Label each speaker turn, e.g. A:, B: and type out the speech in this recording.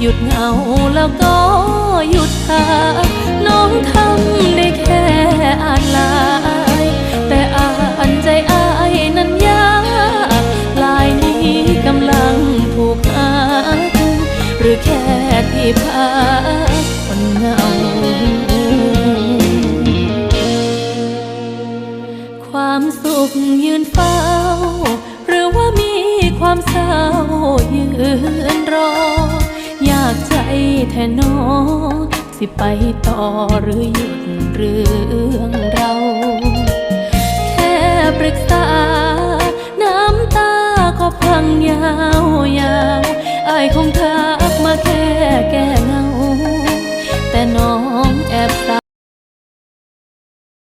A: หยุดเหงาแล้วก็หยุดหา น้องทำได้แค่อ่านลาย แต่อ่านใจอายนั้นยากลายนี้กำลังถูกหาหรือแค่ที่พักคนเหงา ความสุขยืนเฝ้า แทนนอสิไปต่อหรือหยุดเรื่องเรา แค่ปรึกษา น้ำตาก็พังยาวยาวอายคงเห